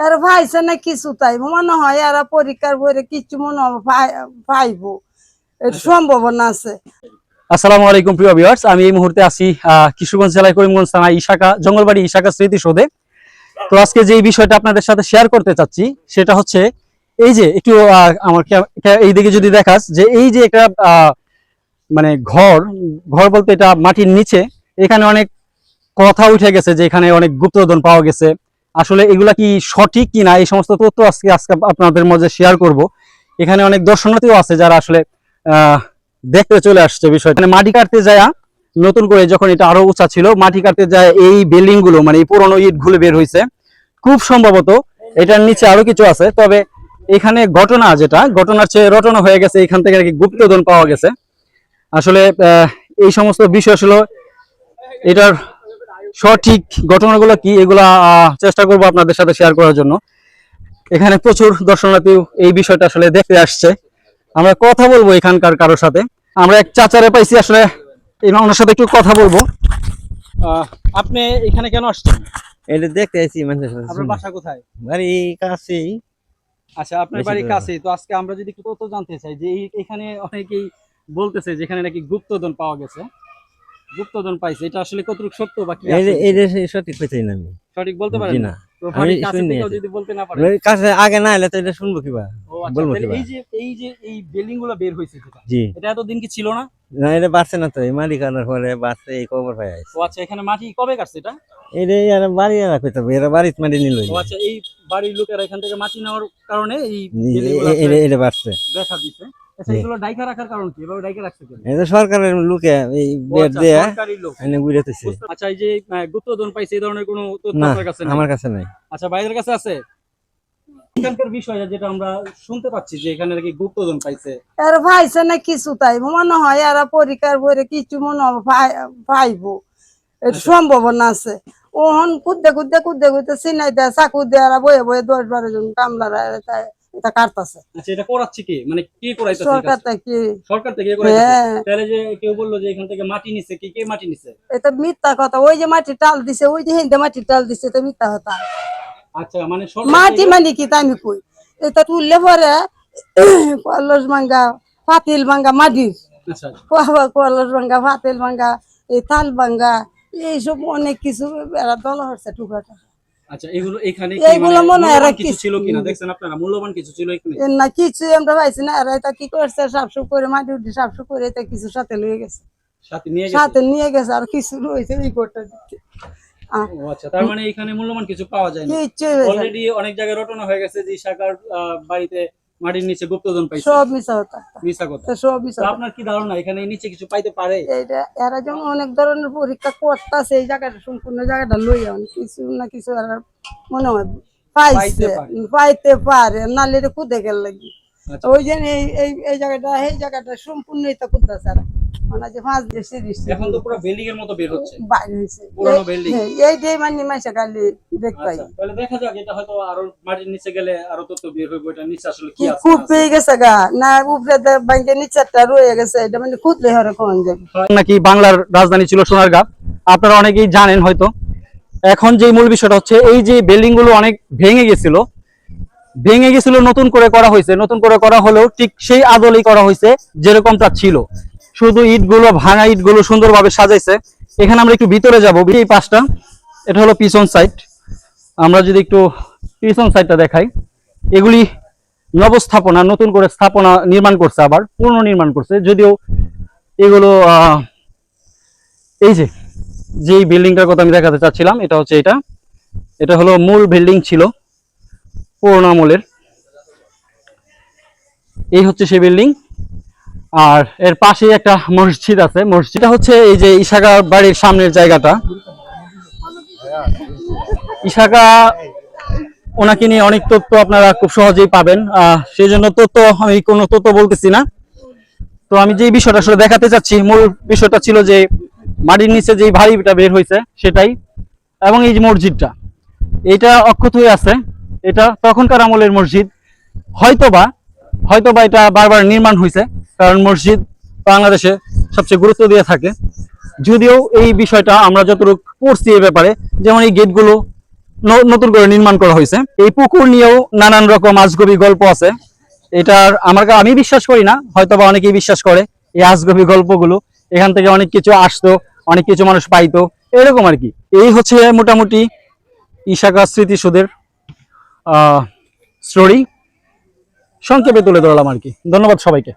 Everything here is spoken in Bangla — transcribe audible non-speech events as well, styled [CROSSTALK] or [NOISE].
এর ভাইছে না কিছু তাই মনে হয় এরা পরীক্ষার বইরে কিছু মনে পাই- এর সম্ভাবনা আছে আসসালামু আলাইকুম প্রিয় ভিউয়ার্স আমি এই মুহূর্তে আছি কিশোরগঞ্জ জেলায় করিমগঞ্জ থানা ইশাকা জঙ্গলবাড়ি ইশাকা স্মৃতিসৌধে। তো আজকে যে বিষয়টা আপনাদের সাথে শেয়ার করতে চাচ্ছি সেটা হচ্ছে এই যে একটু আমার ক্যা- এইদিকে যদি দেখাস যে এই যে একটা আহ, মানে ঘর ঘর বলতে এটা মাটির নিচে এখানে অনেক কথা উঠে গেছে যে এখানে অনেক গুপ্তধন পাওয়া গেছে। আসলে এগুলা কি সঠিক কি না এই সমস্ত তথ্য আজকে আজকে আপনাদের মধ্যে শেয়ার করব। এখানে অনেক দর্শনার্থীও আছে যারা আসলে দেখতে চলে আসছে বিষয়টা। মানে মাটি কাটতে যায়, নতুন করে যখন এটা আরও উঁচা ছিল, মাটি কাটতে যায় এই বিল্ডিংগুলো মানে এই পুরোনো ইটগুলো বের হয়েছে খুব সম্ভবত এটার নিচে আরও কিছু আছে। তবে এখানে ঘটনা যেটা, ঘটনার চেয়ে রটনা হয়ে গেছে, এখান থেকে আর কি গুপ্তধন পাওয়া গেছে। আসলে এই সমস্ত বিষয় আসলে এটার সঠিক ঘটনাগুলো কি এগুলা চেষ্টা করব আপনাদের সাথে শেয়ার করার জন্য। এখানে প্রচুর দর্শনার্থী এই বিষয়টা আসলে দেখতে আসছে। আমরা কথা বলব এখানকার কারোর সাথে। আমরা এক চাচারে পাইছি আসলে এই ওনার সাথে একটু কথা বলব। আপনি এখানে কেন আসছেন? এটা দেখতে মানুষের সাথে আপনার বাসা কোথায়? বাড়ি কাছেই। আচ্ছা আপনার বাড়ি দূরে। কাছে তো আজকে আমরা যদি একটু তথ্য জানতে চাই যে এখানে অনেকেই বলতেছে যে এখানে নাকি গুপ্তধন পাওয়া গেছে। গুপ্তধন পাইছে এটা আসলে কতটুকু সত্য বা কি আছে? দেশে সঠিক পেতেই না আমি। সঠিক বলতে পারেন? না। কাছে শুনি থেকেও আছি। যদি বলতে না পারেন। কাছে আগে না এলে তো এটা শুনব কিবা? আচ্ছা বলব কিবা? এই যে এই যে এই বিল্ডিংগুলো বের হয়েছে জি। এটা এতদিন কি ছিল না? না এটা বাড়ছে না তো এই মাটি কাটার পরে বাড়ছে এই খবর পাই আইছে ও আচ্ছা এখানে মাটি কবে কাটছে এটা? এটা আর বাড়ি আর কইতে হবে এরা বাড়িতে মাটি নিল। ও আচ্ছা এই বাড়ির লোকেরা এখান থেকে মাটি নেওয়ার কারণে এই এটা এটা বাড়ছে। দেখা দিছে। আচ্ছা এগুলো ডাইকা রাখার কারণ কি? এভাবে ডাইকা রাখছে কেন? এটা সরকারের লোকে এই বেড আচ্ছা, দিয়ে এনে ঘুরে আচ্ছা এই যে গুপ্তধন পাইছে এই ধরনের কোনো তথ্য আপনার কাছে নাই? আমার কাছে নাই। আচ্ছা বাইরের কাছে আছে? এখানকার বিষয় যেটা আমরা শুনতে পাচ্ছি যে এখানে নাকি গুপ্তধন পাইছে। এর ভাইছে না কিছু তাই মনে হয় এরা পরীক্ষার বইরে কিছু মনে পাই- পাইবো এর সম্ভাবনা আছে। ওহন কুদ্দে কুদ্দে কুদ্দে কুদ্দে চিনাই দেয় চাকু দিয়ে এরা বয়ে বয়ে দশ বারো জন কামলারা এটা কাটতাছে। আচ্ছা এটা করাচ্ছে কি? মানে কে করাইছে সরকার থেকে। সরকার থেকে করাইছে হ্যাঁ। তাহলে যে কেউ বলল যে এখান থেকে মাটি নিছে কি কে মাটি নিছে? এটা মিথ্যা কথা। ওই যে মাটি টাল দিছে ওই যে হিন্দে মাটি টাল দিছে এটা মিথ্যা কথা। আচ্ছা মানে মাটি মানে কি তাই আমি কই? এটা তুললে পরে [CLEARS THROAT] কলস ভাঙ্গা পাতিল ভাঙ্গা মাটির। আচ্ছা। কলস ভাঙ্গা পাতিল ভাঙ্গা এই তাল ভাঙ্গা এইসব অনেক কিছু এরা দল হচ্ছে টুকরাটা আচ্ছা এগুলো এখানে এইগুলো মনে হয় কিছু ছিল কিনা? দেখছেন আপনারা? মূল্যবান কিছু ছিল এখানে না কিছু আমরা পাইছি না। এরা এটা কি করছে? করে মাটি উঠে করে এটা কিছু সাথে নিয়ে গেছে। সাথে নিয়ে গেছে? সাথে নিয়ে গেছে আর কিছু রয়েছে দিতে। আচ্ছা তার মানে এখানে মূল্যবান কিছু পাওয়া যায় না। কিচ্ছু অলরেডি অনেক জায়গায় রটনা হয়ে গেছে যে আহ, বাড়িতে মাটির নিচে গুপ্তধন পাইছে। সব মিশা হতো মিশা কথা। সব মিশা আপনার কি ধারণা এখানে নিচে কিছু পাইতে পারে? এইটা এরা যেমন অনেক ধরনের পরীক্ষা করতেছে এই জায়গাটা সম্পূর্ণ জায়গাটা লইয়া কিছু না কিছু এরা মনে হয় পাইছে পাইতে পারে। নালে কুদে গেল লাগি। আচ্ছা। ওই জন্য এই এই জায়গাটা এই জায়গাটা এরা মানে যে পাঁচ দেশে দিচ্ছে এখন তো পুরো বিল্ডিং এর মতো বের হচ্ছে। বাইরে হয়েছে। পুরোনো building। এইটাই মানে মাসে খালি দেখতাই আচ্ছা তাহলে দেখা যাক এটা হয়তো আরও মাটির নিচে গেলে আরও তথ্য বের হইব এটা নিচে আসলে কি কি আছে খুব পেয়ে গেছে গা। না উপরে ব্যাংকের নিচেরটা রয়ে গেছে এটা মানে খুদলে হরে কোন যাবে নাকি বাংলার রাজধানী ছিল সোনারগাঁ আপনারা অনেকেই জানেন হয়তো। এখন যে মূল বিষয়টা হচ্ছে এই যে বিল্ডিংগুলো অনেক ভেঙে গেছিল ভেঙে গেছিল নতুন করে করা হয়েছে নতুন করে করা হলেও ঠিক সেই আদলেই করা হয়েছে যেরকমটা ছিল। শুধু ইটগুলো, ভাঙা ইটগুলো সুন্দরভাবে সাজাইছে। এখানে আমরা একটু ভিতরে যাব, এই পাশটা। এটা হলো পিছন সাইড আমরা যদি একটু পিছন সাইডটা দেখাই। এগুলি নবস্থাপনা, নতুন করে স্থাপনা নির্মাণ করছে আবার পুনর্নির্মাণ করছে। যদিও এগুলো এই যে, যেই বিল্ডিংটার কথা আমি দেখাতে চাচ্ছিলাম, এটা হচ্ছে এটা। এটা হলো মূল বিল্ডিং ছিল, পুরোনো আমলের। এই হচ্ছে সেই বিল্ডিং আর এর পাশে একটা মসজিদ আছে। মসজিদটা হচ্ছে এই যে ইশাকা বাড়ির সামনের জায়গাটা। ইশাকা, ওনাকে নিয়ে অনেক তথ্য আপনারা খুব সহজেই পাবেন। সেই জন্য তথ্য, আমি কোনো তথ্য বলতেছি না। তো আমি যে বিষয়টা আসলে দেখাতে চাচ্ছি, মূল বিষয়টা ছিল যে মাটির নিচে যে ভারীটা বের হয়েছে, সেটাই। এবং এই যে মসজিদটা, এটা অক্ষত হয়ে আছে। এটা তখনকার আমলের মসজিদ। হয়তোবা হয়তোবা এটা বারবার নির্মাণ হয়েছে। কারণ মসজিদ বাংলাদেশে সবচেয়ে গুরুত্ব দিয়ে থাকে। যদিও এই বিষয়টা আমরা যতটুকু পড়ছি এই ব্যাপারে, যেমন এই গেটগুলো নতুন করে নির্মাণ করা হয়েছে। এই পুকুর নিয়েও নানান রকম আজগবি গল্প আছে। এটার আমার আমি বিশ্বাস করি না হয়তো বা অনেকেই বিশ্বাস করে এই আজগবি গল্পগুলো। এখান থেকে অনেক কিছু আসতো, অনেক কিছু মানুষ পাইতো, এরকম আর কি। এই হচ্ছে মোটামুটি ইশাকা স্মৃতিসৌধের স্টোরি সংক্ষেপে তুলে ধরলাম আর কি। ধন্যবাদ সবাইকে।